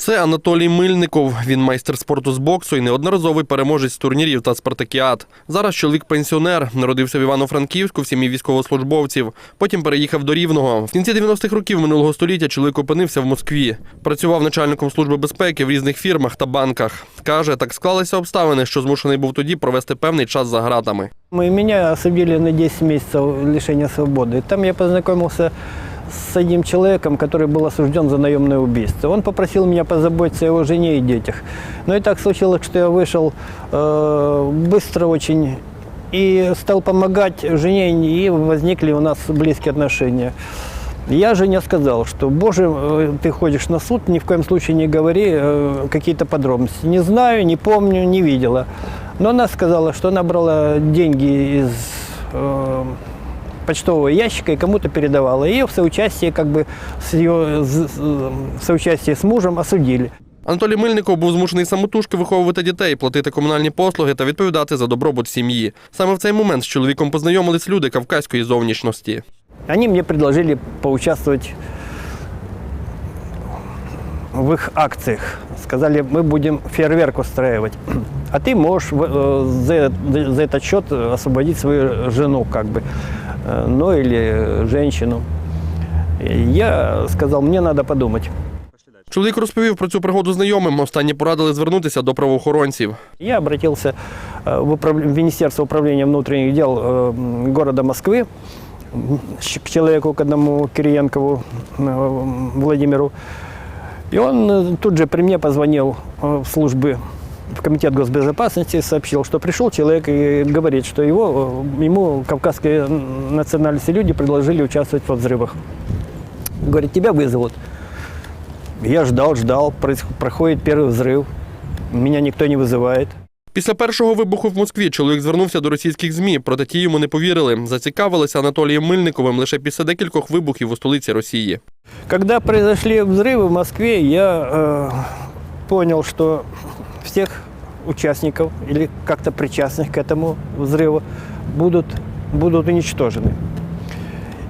Це Анатолій Мильников. Він майстер спорту з боксу і неодноразовий переможець турнірів та спартакіад. Зараз чоловік пенсіонер. Народився в Івано-Франківську в сім'ї військовослужбовців. Потім переїхав до Рівного. В кінці 90-х років минулого століття чоловік опинився в Москві. Працював начальником служби безпеки в різних фірмах та банках. Каже, так склалися обставини, що змушений був тоді провести певний час за гратами. Меня осудили на 10 месяцев лишения свободы. Там я познакомился с одним человеком, который был осужден за наемное убийство. Он попросил меня позаботиться о его жене и детях. Но и так случилось, что я вышел э, быстро очень и стал помогать жене, и возникли у нас близкие отношения. Я жене сказал, что, боже, э, ты ходишь на суд, ни в коем случае не говори э, какие-то подробности. Не знаю, не помню, не видела. Но она сказала, что она брала деньги из э, почтового ящика и кому-то передавала. Ее в соучастии, как бы, с ее з- з- в соучастии с мужем осудили. Анатолій Мильников був змушений самотужки виховувати дітей, платити комунальні послуги та відповідати за добробут сім'ї. Саме в цей момент з чоловіком познайомились люди кавказької зовнішності. Они мне предложили поучаствовать в их акциях. Сказали, мы будем фейерверк устраивать. А ты можешь в- э, за, за этот счет освободить свою жену, как бы, э, ну или женщину. И Я сказал, мне надо подумать. Чоловік розповів про цю пригоду знайомим. Останні порадили звернутися до правоохоронців. Я обратился э, в, управ- в Министерство управления внутренних дел э, м, города Москвы м, щ- к человеку, к одному Кириенкову э, Владимиру. И он э, тут же при мне позвонил э, в службы в комитет госбезопасности, и сообщил, что пришел человек и говорит, что его, э, ему кавказские национальности люди предложили участвовать во взрывах. Говорит, тебя вызовут. Я ждал, ждал, проис- проходит первый взрыв, меня никто не вызывает. Після першого вибуху в Москві чоловік звернувся до російських ЗМІ, проте ті йому не повірили. Зацікавилися Анатолієм Мильниковим лише після декількох вибухів у столиці Росії. Когда произошли взрывы в Москве, я э, понял, что всех участников или как-то причастных к этому взрыву будут, будут уничтожены.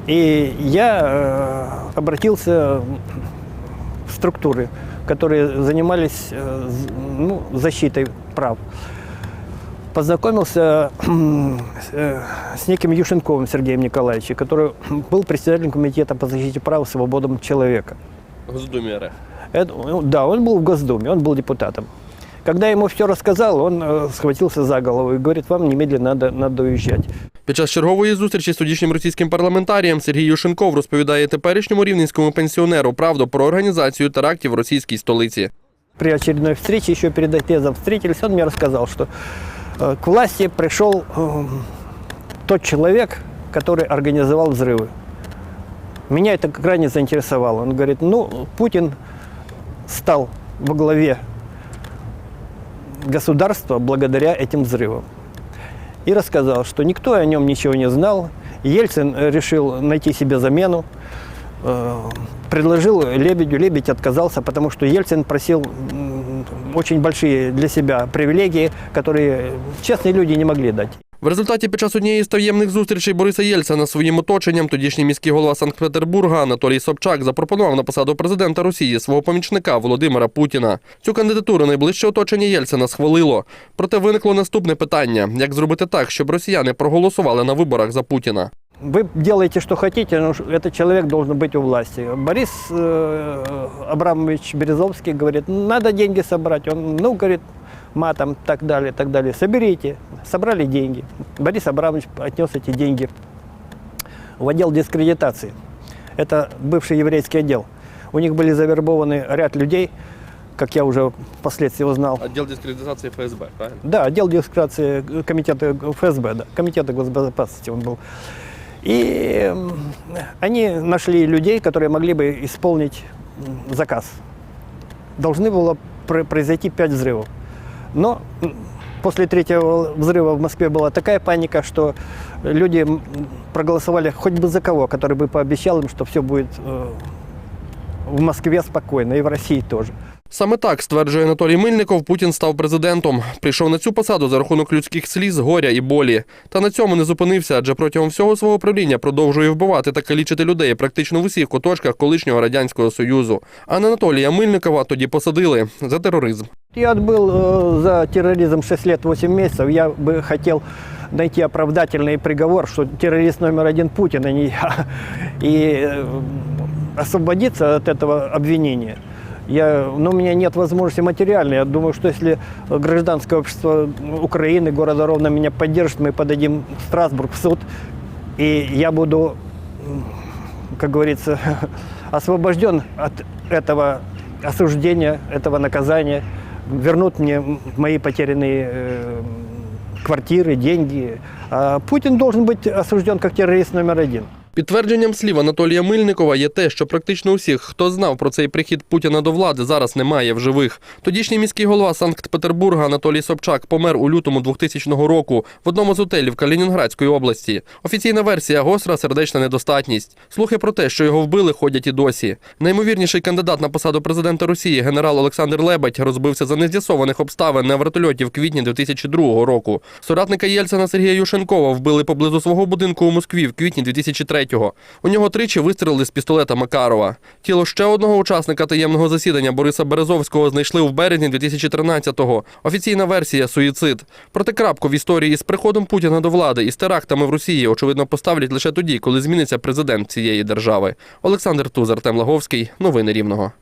И я э, обратился в структуры, которые занимались э, ну, защитой прав. Познакомился э, с неким Юшенковым Сергеем Николаевичем, который был председателем комитета по защите прав и свободам человека. Госдумі РФ. Это- ну, да, он был в Госдуме, он был депутатом. Когда я ему все рассказал, он э, схватился за голову и говорит, вам немедленно надо, надо уезжать. Під час чергової зустрічі з тодішнім російським парламентарієм Сергій Юшенков розповідає теперішньому рівненському пенсіонеру правду про організацію терактів в російській столиці. При очередной встрече, еще перед отъездом встретились, он мне рассказал, что э, к власти пришел э, тот человек, который организовал взрывы. Меня это крайне заинтересовало. Он говорит, ну, Путин стал во главе государства благодаря этим взрывам. И рассказал, что никто о нем ничего не знал. Ельцин решил найти себе замену, э, предложил Лебедю, Лебедь отказался, потому что Ельцин просил очень большие для себя привилегии, которые честные люди не могли дать. В результаті під час однієї з таємних зустрічей Бориса Єльцина своїм оточенням тодішній міський голова Санкт-Петербурга Анатолій Собчак запропонував на посаду президента Росії свого помічника Володимира Путіна. Цю кандидатуру найближче оточення Єльцина схвалило. Проте виникло наступне питання: як зробити так, щоб росіяни проголосували на виборах за Путіна? Вы делаете, что хотите, но ш- этот человек должен быть у власти. Борис э, Абрамович Березовский говорит, надо деньги собрать. Он, ну, говорит, матом, так далее, так далее. Соберите. Собрали деньги. Борис Абрамович отнес эти деньги в отдел дискредитации. Это бывший еврейский отдел. У них были завербованы ряд людей, как я уже впоследствии узнал. Відділ дискредитації ФСБ, правильно? Да, отдел дискредитации комитета ФСБ, да, комитета госбезопасности он был. И м, они нашли людей, которые могли бы исполнить м, заказ. Должны было пр- произойти пять взрывов. Но м, после третьего взрыва в Москве была такая паника, что люди м, проголосовали хоть бы за кого, который бы пообещал им, что все будет э, в Москве спокойно и в России тоже. Саме так стверджує Анатолій Мильников. Путін став президентом. Прийшов на цю посаду за рахунок людських сліз, горя і болі. Та на цьому не зупинився, адже протягом всього свого правління продовжує вбивати та калічити людей практично в усіх куточках колишнього радянського союзу. А на Анатолія Мильникова тоді посадили за тероризм. Я отбыл э, за терроризм 6 лет 8 месяцев. Я бы хотел найти оправдательный приговор, что террорист номер один Путин, а не я. И э, освободиться от этого обвинения. Но у меня нет возможности материальной. Я думаю, что если гражданское общество Украины, города Ровно меня поддержит, мы подадим в Страсбург в суд, и я буду, как говорится, освобожден от этого осуждения, этого наказания, вернут мне мои потерянные э, квартиры, деньги. А Путин должен быть осужден как террорист номер один. Підтвердженням слів Анатолія Мильникова є те, що практично усіх, хто знав про цей прихід Путіна до влади, зараз немає в живих. Тодішній міський голова Санкт-Петербурга Анатолій Собчак помер у лютому 2000 року в одному з готелів Калінінградської області. Офіційна версія гостра сердечна недостатність. Слухи про те, що його вбили, ходять і досі. Наймовірніший кандидат на посаду президента Росії генерал Олександр Лебедь розбився за нез'ясованих обставин на вертольоті в квітні 2002 року. Соратника Єльцина Сергія Юшенкова вбили поблизу свого будинку у Москві в квітні 2003-го. У нього тричі вистрілили з пістолета Макарова. Тіло ще одного учасника таємного засідання Бориса Березовського знайшли в березні 2013-го. Офіційна версія суїцид. Проте крапку в історії з приходом Путіна до влади і з терактами в Росії очевидно поставлять лише тоді, коли зміниться президент цієї держави. Олександр Тузар, Тем Лаговський. Новини Рівного.